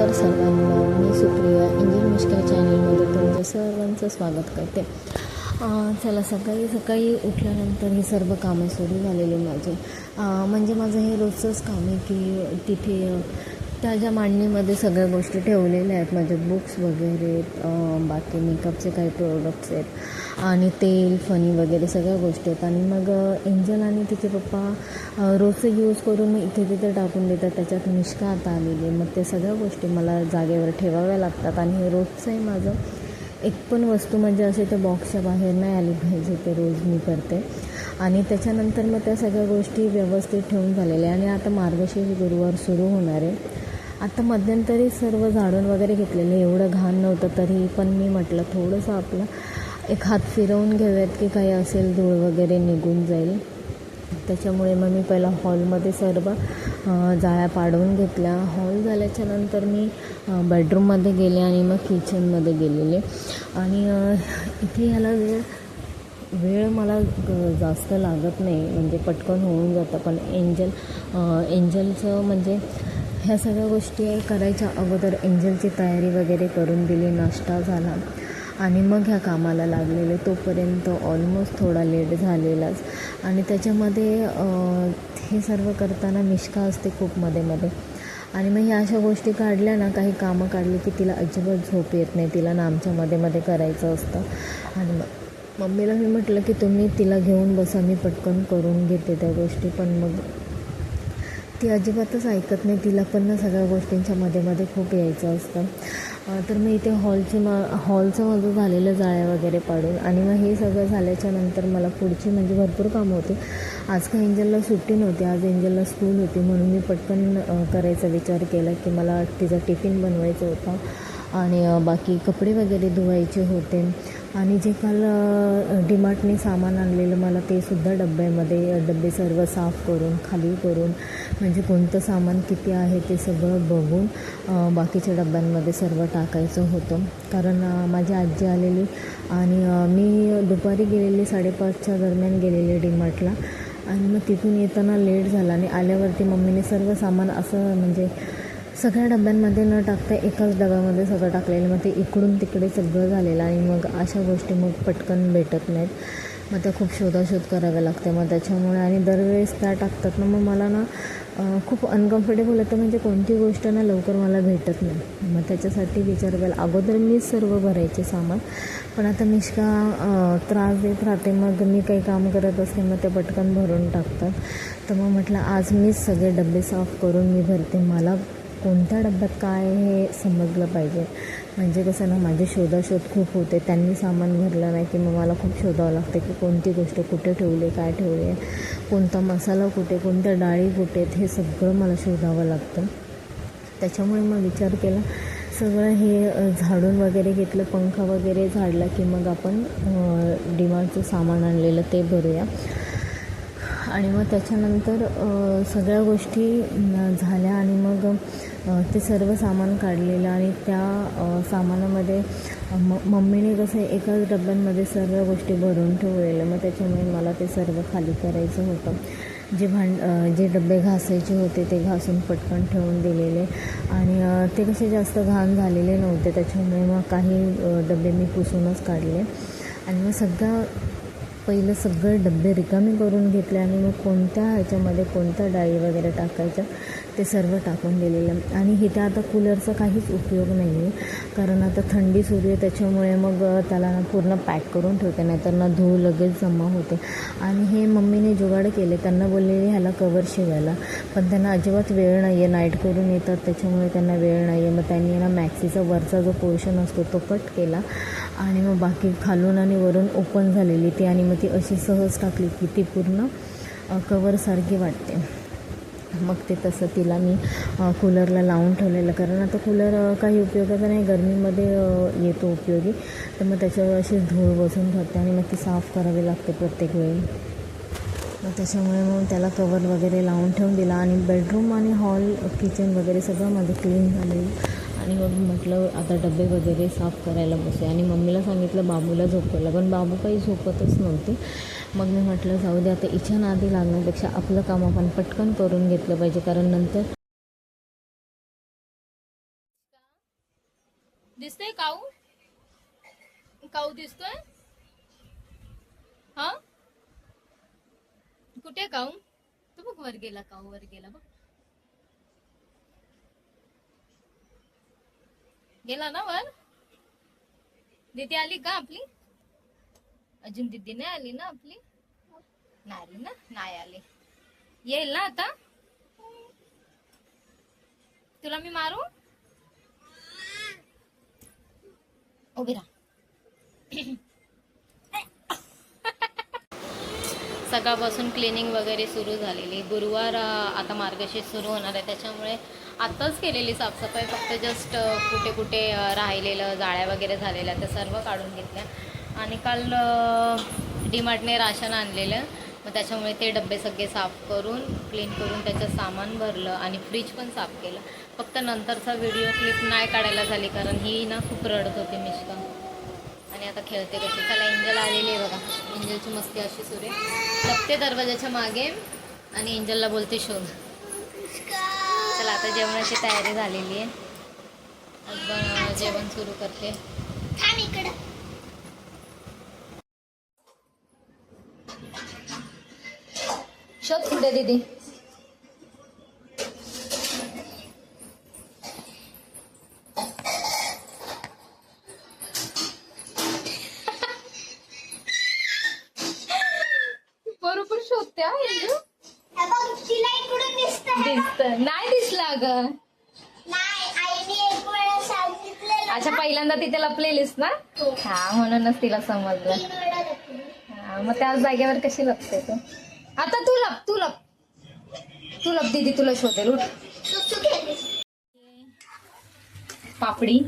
नमस्कार सर्वांना. मी सुप्रिया. इंजिन मिश्का चॅनलमध्ये तुमचं सर्वांचं स्वागत करते. चला सकाळी सकाळी उठल्यानंतर हे सर्व कामं सुरू झालेली माझी. म्हणजे माझं हे रोजचंच काम आहे की तिथे त्याच्या मांडणीमध्ये सगळ्या गोष्टी ठेवलेल्या आहेत म्हणजे माझे बुक्स वगैरे बाकी मेकअपचे काही प्रोडक्ट्स आहेत आणि तेल फणी वगैरे सगळ्या गोष्टी आहेत. आणि मग एंजल आणि तिचे पप्पा रोजचे यूज करून इथे तिथे टाकून देतात. त्याच्यात निष्का आता आलेली आहे. मग ते सगळ्या गोष्टी मला जागेवर ठेवाव्या लागतात. आणि हे रोजचंही माझं एक पण वस्तू म्हणजे असे त्या बॉक्सच्या बाहेर नाही आली पाहिजे ते रोज मी करते. आणि त्याच्यानंतर मग त्या सगळ्या गोष्टी व्यवस्थित ठेवून झालेल्या आहे आणि आता मार्गशीर्ष गुरुवार सुरू होणार आहे. आता मध्यंतरी सर्व झाडून वगैरे घेतलेले एवढं घाण नव्हतं तरी पण मी म्हटलं थोडंसं आपलं एक हात फिरवून घेऊयात की काही असेल धूळ वगैरे निघून जाईल. त्याच्यामुळे मग मी पहिला हॉलमध्ये सर्व जाळ्या पाडवून घेतल्या. हॉल झाल्याच्यानंतर मी बेडरूममध्ये गेले आणि मग किचनमध्ये गेलेले. आणि इथे ह्याला वेळ वेळ मला ग- जास्त लागत नाही. म्हणजे पटकन होऊन जातं. पण एंजल एंजलचं म्हणजे ह्या सगळ्या गोष्टी करायच्या अगोदर एंजलची तयारी वगैरे करून दिली नाश्ता झाला. आणि मग ह्या कामाला लागलेले. तोपर्यंत ऑलमोस्ट थोडा लेट झालेलाच. आणि त्याच्यामध्ये हे सर्व करताना मिष्का असते खूप मध्ये मध्ये. आणि मग ह्या अशा गोष्टी काढल्या ना काही कामं काढली की तिला अजिबात झोप येत नाही. तिला ना आमच्या मध्ये मध्ये करायचं असतं. आणि मग मम्मीला मी म्हटलं की तुम्ही तिला घेऊन बसा मी पटकन करून घेते त्या गोष्टी. पण मग ती अजिबातच ऐकत नाही. तिला पण ना सगळ्या गोष्टींच्या मध्ये मध्ये खूप यायचं असतं. तर मी इथे हॉलची मा हॉलचं माझं झालेलं जाळ्या वगैरे पाडून आणि मग हे सगळं झाल्याच्यानंतर मला पुढची म्हणजे भरपूर कामं होती. आज का एंजलला सुट्टी नव्हती. आज एंजलला स्कूल होती. म्हणून मी पटकन करायचा विचार केला की मला तिचा टिफिन बनवायचा होता. आणि बाकी कपडे वगैरे धुवायचे होते. आणि जे काल डिमार्टने सामान आणलेलं मला ते सुद्धा डब्यामध्ये डबे सर्व साफ करून खाली करून म्हणजे कोणतं सामान किती आहे ते सगळं बघून बाकीच्या डब्यांमध्ये सर्व टाकायचं होतं. कारण माझी आजी आलेली आणि मी दुपारी गेलेली साडेपाचच्या दरम्यान गेलेली डिमार्टला. आणि मग तिथून येताना लेट झाला आणि आल्यावरती मम्मीने सर्व सामान असं म्हणजे सगळ्या डब्यांमध्ये न टाकता एकाच डब्यामध्ये सगळं टाकलेलं मग ते इकडून तिकडे सगळं झालेलं आणि मग अशा गोष्टी मग पटकन भेटत नाहीत. मग त्या खूप शोधाशोध कराव्या लागते. मग त्याच्यामुळे आणि दरवेळेस त्या टाकतात ना मग मला ना खूप अनकम्फर्टेबल होतं. म्हणजे कोणती गोष्ट ना लवकर मला भेटत नाही. मग त्याच्यासाठी विचार केला अगोदर मी सर्व भरायचे सामान पण आता मिश्का त्रास देत राहते. मग मी काही काम करत असते मग ते पटकन भरून टाकतात. तर मग म्हटलं आज मीच सगळे डबे साफ करून मी भरते. मला कोणत्या डब्यात काय हे समजलं पाहिजे? म्हणजे कसं ना माझे शोधाशोध खूप होते. त्यांनी सामान भरलं नाही की मग मला खूप शोधावं लागतं की कोणती गोष्ट कुठे ठेवली काय ठेवली आहे? कोणता मसाला कुठे कोणत्या डाळी कुठे आहेत हे सगळं मला शोधावं लागतं. त्याच्यामुळे मग विचार केला सगळं हे झाडून वगैरे घेतलं पंखा वगैरे झाडला की मग आपण डिमांडचं सामान आणलेलं ते भरूया. आणि मग त्याच्यानंतर सगळ्या गोष्टी झाल्या आणि मग ते सर्व सामान काढलेलं आणि त्या सामानामध्ये म मम्मीने कसं एकाच डब्यांमध्ये सर्व गोष्टी भरून ठेवलेलं मग त्याच्यामुळे मला ते सर्व खाली करायचं होतं. जे भांड जे डबे घासायचे होते ते घासून पटकन ठेवून दिलेले. आणि ते कसे जास्त घाण झालेले नव्हते. त्याच्यामुळे मग काही डबे मी पुसूनच काढले. आणि मग सगळं पहिलं सगळे डबे रिकामे करून घेतले आणि मग कोणत्या ह्याच्यामध्ये कोणत्या डाळी वगैरे टाकायच्या ते सर्व टाकून दिलेलं. आणि इथे आता कूलरचा काहीच उपयोग नाही आहे कारण आता थंडी सुरू आहे त्याच्यामुळे मग त्याला ना पूर्ण पॅक करून ठेवते नाहीतर ना धूळ लगेच जमा होते. आणि हे मम्मीने जुगाड केले त्यांना बोललेले ह्याला कवर शिवायला. पण त्यांना अजिबात वेळ नाही आहे नाईट करून येतात त्याच्यामुळे त्यांना वेळ नाही आहे मग त्यांनी ना मॅक्सीचा वरचा जो पोर्शन असतो तो कट केला. आणि मग बाकी खालून आणि वरून ओपन झालेली ती आणि मग ती अशी सहज टाकली की ती पूर्ण कवरसारखी वाटते. मग ते तसं तिला मी कूलरला लावून ठेवलेलं. कारण आता कूलर काही उपयोगाचा नाही. गरमीमध्ये येतो उपयोगी. तर मग त्याच्यावर अशी धूळ बसून राहते आणि मग ती साफ करावी लागते प्रत्येक वेळी. मग त्याच्यामुळे मग त्याला कवर वगैरे लावून ठेवून दिला आणि बेडरूम आणि हॉल किचन वगैरे सगळं माझं क्लीन झालेलं. आणि मग म्हटलं आता डबे वगैरे साफ करायला बसे. आणि मम्मीला सांगितलं बाबूला झोपवायला पण बाबू काही झोपतच नव्हते. मग मी म्हटलं जाऊ दे आता इच्छा नादी लागण्यापेक्षा आपलं काम आपण पटकन करून घेतलं पाहिजे कारण नंतर दिसतंय काऊ? काऊ दिसतोय? हा? कुठे काऊ? तू बघ वर गेला काऊ वर गेला बघ. गेला ना वर? दीदी आली का आपली? अजून दीदी नाही आली ना आपली? नाही आली ना नाही आली. येईल ना आता? तुला मी मारू? उभी राहा. सकाळपासून क्लिनिंग वगैरे सुरू झालेली. गुरुवार आता मार्गशीर्ष सुरू होणार आहे. त्याच्यामुळे आत्ताच केलेली साफसफाई फक्त जस्ट कुठे कुठे राहिलेलं जाळ्या वगैरे झालेल्या त्या सर्व काढून घेतल्या. आणि काल डीमार्टने राशन आणलेलं. मग त्याच्यामुळे ते डबे सगळे साफ करून क्लीन करून त्याचं सामान भरलं आणि फ्रीज पण साफ केलं. फक्त नंतरचा व्हिडिओ क्लिप नाही काढायला झाली कारण ही ना खूप रडत होती मिश्का. आणि आता खेळते कशी. त्याला एंजल आलेली आहे बघा. एंजलची मस्ती अशी सुरे लपते दरवाजाच्या मागे आणि एंजलला बोलते शोध. चला आता जेवणाची तयारी झालेली आहे. जेवण सुरू करते. शोध कुठे दीदी? बरोबर शोधते एंजल दिसत. नाही दिसला ग अच्छा पहिल्यांदा तिथे लपलेलीस ना? हा. म्हणूनच तिला समजलं. हा, मग त्याच जागेवर कशी लपते तू? आता तू लप तू लप. तू लप दीदी तुला शोधेल. उठ. पापडी.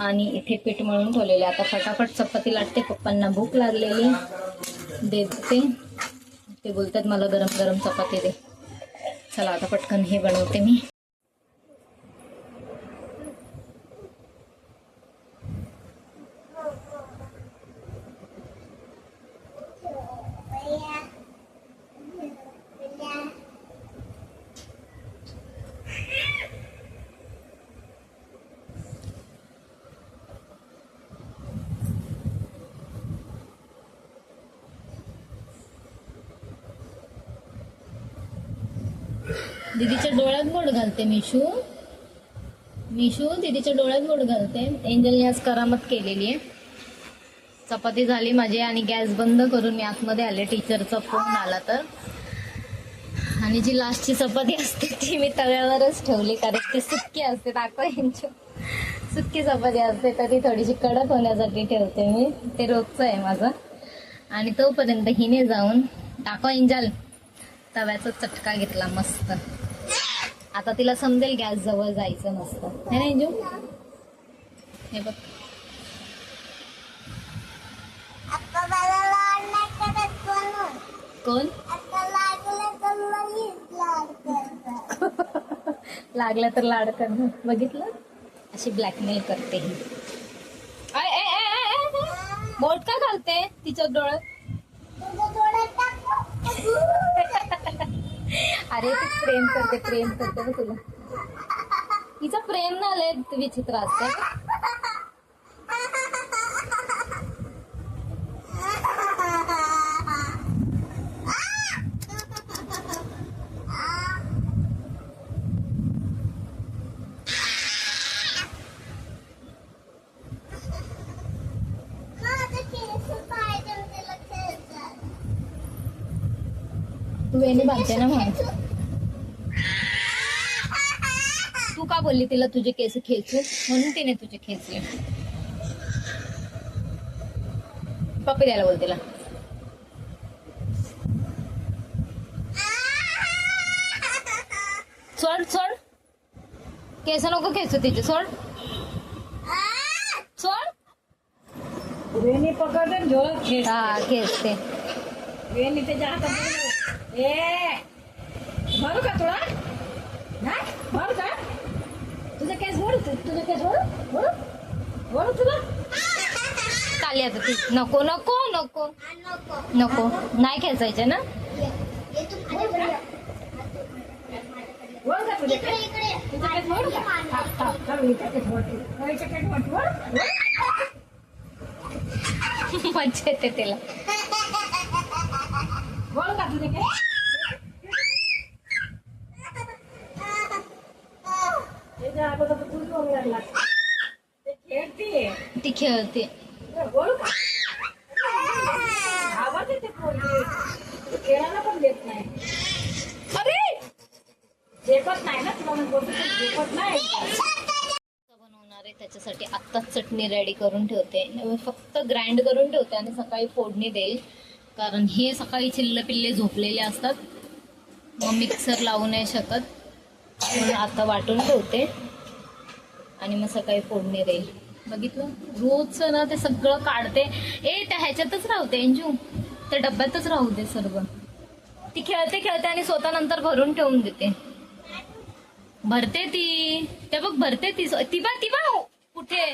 आणि इथे पीठ मळून ठेवलेले आता फटाफट चपाती लाटते. पप्पांना भूक लागलेली. देते. ते बोलतात मला गरम गरम चपाती दे. चला आता पटकन हे बनवते मी. दीदीच्या डोळ्यात गोड घालते मिशू. मिशू दीदीच्या डोळ्यात गोड घालते. एंजलने आज करामत केलेली आहे. चपाती झाली माझी आणि गॅस बंद करून मी आतमध्ये आले. टीचरचा फोन आला तर. आणि जी लास्टची चपाती असते ती मी तव्यावरच ठेवली कारण ती सुक्की असते. दाखवा यांची सुक्की चपाती असते तर ती थोडीशी कडक होण्यासाठी ठेवते मी. ते रोजचं आहे माझं. आणि तोपर्यंत हिने जाऊन टाको एंजल तव्याचा चटका घेतला मस्त. आता तिला समजेल गॅस जवळ जायचं मस्त है ना इंजू हे बघ. कोण? लागलं तर लाड करणं बघितलं? अशी ब्लॅकमेल करते ही. बोट का घालते तिच्या डोळ्यात अरे ती प्रेम करते प्रेम करते ना तुला. हिचं प्रेम ना लय विचित्र असतं. वेणी बांधते ना मग. तू का बोलली तिला तुझे केस खेचू म्हणून तिने तुझे खेचले. पप्पी द्यायला बोल तिला. सोड सोड. केस नको खेचू तिचे सोड. सोड. वेणी पकडते आणि खेळ हा खेचते. वेणी त्याच्या हातात दिली. ए मारू का तुला? हा मारू का? तुझे केस ओढू तुझे केस ओढू ओढू ओढू तुला? चालली आता ती. नको नको नको. नको. नाही खेचायचे ना. मज्जा येते त्याला अगोदर तूच लागला. ते खेळते. ती? आवाज येते पोरगी. खेळायला पण देत नाही अरे झेपत नाही ना तुला झेपत नाही बनवणार आहे त्याच्यासाठी आत्ताच चटणी रेडी करून ठेवते फक्त ग्राइंड करून ठेवते आणि सकाळी फोडणी देईल कारण हे सकाळी चिल्ल पिल्ले झोपलेले असतात. मग मिक्सर लावू नाही शकत. म्हणून आता वाटून ठेवते. आणि मग सकाळी फोडणी देईल. बघितलं? रोजचं ना ते सगळं काढते. ए त्या ह्याच्यातच राहते एंजू त्या डब्यातच राहू दे सर्व. ती खेळते खेळते आणि स्वतः नंतर भरून ठेवून देते. भरते ती. ते बघ भरते ती. ती बा ती बा कुठे?